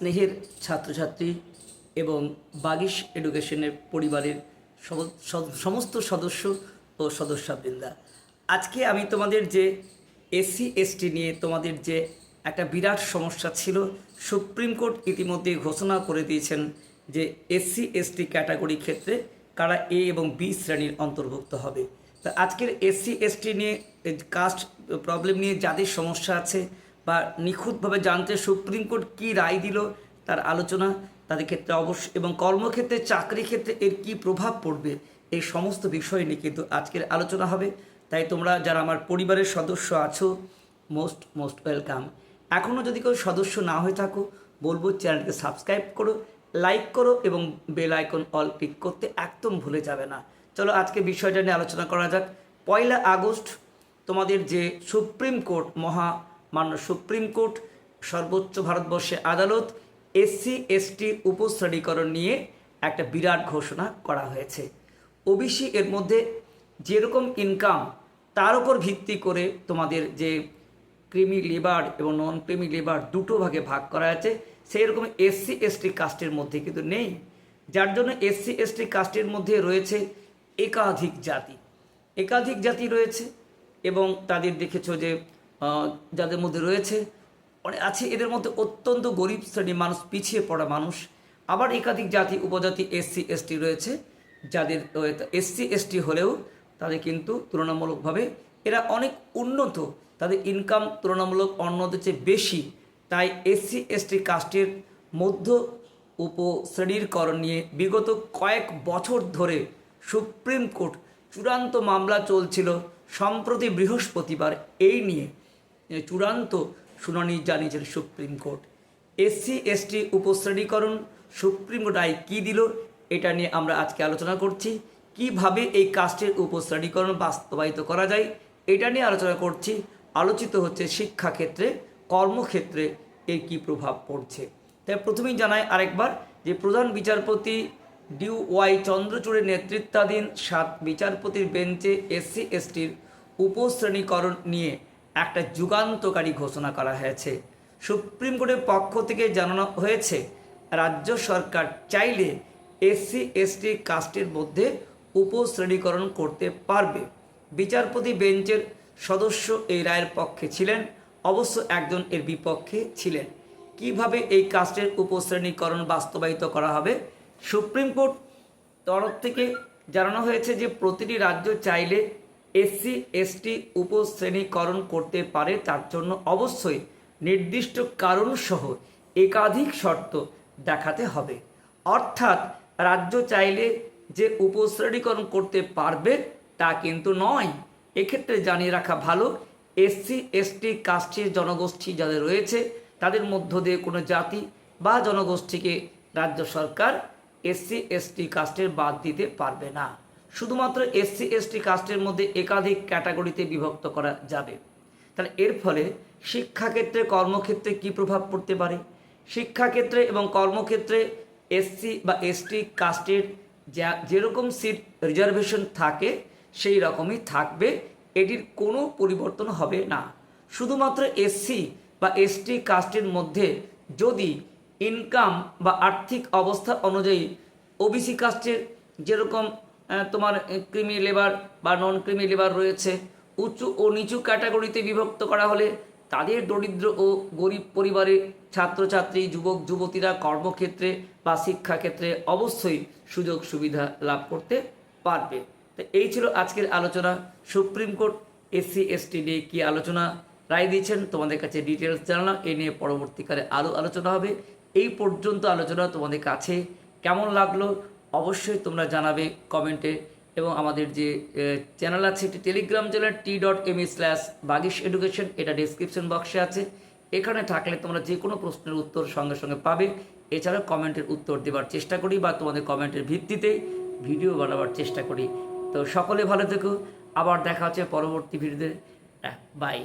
স্নেহের ছাত্রছাত্রী এবং বাগিশ এডুকেশনের পরিবারের সমস্ত সদস্য ও সদস্যবৃন্দা। আজকে আমি তোমাদের যে এসসি, এসটি নিয়ে তোমাদের যে একটা বিরাট সমস্যা ছিল, সুপ্রিম কোর্ট ইতিমধ্যে ঘোষণা করে দিয়েছেন যে এসসি, এসটি ক্যাটাগরি ক্ষেত্রে কারা এ এবং বি শ্রেণির অন্তর্ভুক্ত হবে। তা আজকের এসসি, এসটি নিয়ে কাস্ট প্রবলেম নিয়ে যাদের সমস্যা আছে বা নিখুঁতভাবে জানতে সুপ্রিম কোর্ট কী রায় দিল তার আলোচনা, তাদের ক্ষেত্রে অবশ্য, এবং কর্মক্ষেত্রে, চাকরি ক্ষেত্রে এর কী প্রভাব পড়বে, এই সমস্ত বিষয় নিয়ে কিন্তু আজকের আলোচনা হবে। তাই তোমরা যারা আমার পরিবারের সদস্য আছো মোস্ট মোস্ট ওয়েলকাম এখনও যদি কেউ সদস্য না হয়ে থাকো, বলব চ্যানেলকে সাবস্ক্রাইব করো লাইক করো, এবং বেল আইকন অল ক্লিক করতে একদম ভুলে যাবে না। চলো আজকে বিষয়টা নিয়ে আলোচনা করা যাক। পয়লা আগস্ট, তোমাদের যে সুপ্রিম কোর্ট মহা মান্য সুপ্রিম কোর্ট, সর্বোচ্চ ভারতবর্ষে আদালত এসসি এসটির উপশ্রেণীকরণ নিয়ে একটা বিরাট ঘোষণা করা হয়েছে। ওবিসি এর মধ্যে যেরকম ইনকাম তার উপর ভিত্তি করে তোমাদের যে ক্রিমি লেবার এবং নন ক্রিমি লেবার দুটো ভাগে ভাগ করা আছে সেই রকম এসসি এসটি কাস্টের মধ্যে কিন্তু নেই। যার জন্য এসসি এসটি কাস্টের মধ্যে রয়েছে একাধিক জাতি। একাধিক জাতি রয়েছে এবং তাদের দেখেছ যে যাদের মধ্যে রয়েছে অনেক আছে এদের মধ্যে অত্যন্ত গরিব শ্রেণির মানুষ, পিছিয়ে পড়া মানুষ। আবার একাধিক জাতি, উপজাতি, এসসি, এসটি রয়েছে। যাদের এসসি, এসটি হলেও তাদের কিন্তু তুলনামূলকভাবে এরা অনেক উন্নত। তাদের ইনকাম তুলনামূলক অন্যদের চেয়ে বেশি। তাই এসসি, এসটি কাস্টের মধ্য উপশ্রেণীরকরণ নিয়ে বিগত কয়েক বছর ধরে সুপ্রিম কোর্ট চূড়ান্ত মামলা চলছিল সম্প্রতি বৃহস্পতিবার। এই নিয়ে চূড়ান্ত শুনানি জানিয়েছেন সুপ্রিম কোর্ট। এসসি, এসটি উপশ্রেণীকরণ সুপ্রিম কোর্ট রায় কী দিল, এটা নিয়ে আমরা আজকে আলোচনা করছি। কীভাবে এই কাস্টের উপশ্রেণীকরণ বাস্তবায়িত করা যায়, এটা নিয়ে আলোচনা করছি। আলোচিত হচ্ছে শিক্ষাক্ষেত্রে, কর্মক্ষেত্রে এর কী প্রভাব পড়ছে। তাই প্রথমেই জানাই আরেকবার যে প্রধান বিচারপতি ডিউ ওয়াই চন্দ্রচূড়ের নেতৃত্বাধীন সাত বিচারপতির বেঞ্চে এসসি, এসটির উপশ্রেণীকরণ নিয়ে একটা যুগান্তকারী ঘোষণা করা হয়েছে। সুপ্রিম কোর্টের পক্ষ থেকে জানানো হয়েছে, রাজ্য সরকার চাইলে এসসি, এসটি কাস্টের মধ্যে উপশ্রেণীকরণ করতে পারবে। বিচারপতি বেঞ্চের সদস্য এই রায়ের পক্ষে ছিলেন, অবশ্য একজন এর বিপক্ষে ছিলেন। কীভাবে এই কাস্টের উপশ্রেণীকরণ বাস্তবায়িত করা হবে? সুপ্রিম কোর্ট তরফ থেকে জানানো হয়েছে যে, প্রতিটি রাজ্য চাইলে এসসি, এসটি উপশ্রেণীকরণ করতে পারে তার জন্য অবশ্যই নির্দিষ্ট কারণসহ একাধিক শর্ত দেখাতে হবে। অর্থাৎ রাজ্য চাইলে যে উপশ্রেণীকরণ করতে পারবে তা কিন্তু নয়। এক্ষেত্রে জানিয়ে রাখা ভালো, এসসি, এসটি কাস্টের জনগোষ্ঠী যাদের রয়েছে, তাদের মধ্য দিয়ে কোনো জাতি বা জনগোষ্ঠীকে রাজ্য সরকার এসসি, এসটি কাস্টের বাদ দিতে পারবে না। শুধুমাত্র এসসি, এসটি কাস্টের মধ্যে একাধিক ক্যাটাগরিতে বিভক্ত করা যাবে। তাহলে এর ফলে শিক্ষাক্ষেত্রে কর্মক্ষেত্রে কি প্রভাব পড়তে পারে? শিক্ষাক্ষেত্রে এবং কর্মক্ষেত্রে এসসি বা এসটি কাস্টের যা, যেরকম সিট রিজার্ভেশন থাকে, সেই রকমই থাকবে। এটির কোনো পরিবর্তন হবে না। শুধুমাত্র এসসি বা এসটি কাস্টের মধ্যে যদি ইনকাম বা আর্থিক অবস্থা অনুযায়ী ওবিসি কাস্টের যেরকম তোমার ক্রিমি লেবার বা নন ক্রিমি লেবার রয়েছে। উঁচু ও নিচু ক্যাটাগরিতে বিভক্ত করা হলে তাদের দরিদ্র ও গরিব পরিবারের ছাত্রছাত্রী, যুবক, যুবতীরা কর্মক্ষেত্রে বা শিক্ষাক্ষেত্রে অবশ্যই সুযোগ সুবিধা লাভ করতে পারবে। তো এই ছিল আজকের আলোচনা। সুপ্রিম কোর্ট এসসি, এসটি নিয়ে কী আলোচনা? রায় দিয়েছেন। তোমাদের কাছে ডিটেলস জানালাম। এই নিয়ে পরবর্তীকালে আরও আলোচনা হবে। এই পর্যন্ত আলোচনা তোমাদের কাছে। কেমন লাগল? অবশ্যই তোমরা জানাবে কমেন্টে এবং আমাদের যে চ্যানেল আছে একটি telegram channel T dot M slash Bagish education এটা ডিসক্রিপশন বক্সে আছে। এখানে থাকলে তোমরা যে কোনো প্রশ্নের উত্তর সঙ্গে সঙ্গে পাবে। এছাড়া কমেন্টের উত্তর দেওয়ার চেষ্টা করি বা তোমাদের কমেন্টের ভিত্তিতে ভিডিও বানাবার চেষ্টা করি। তো সকলে ভালো থেকো। আবার দেখা হচ্ছে পরবর্তী ভিডিওতে। বাই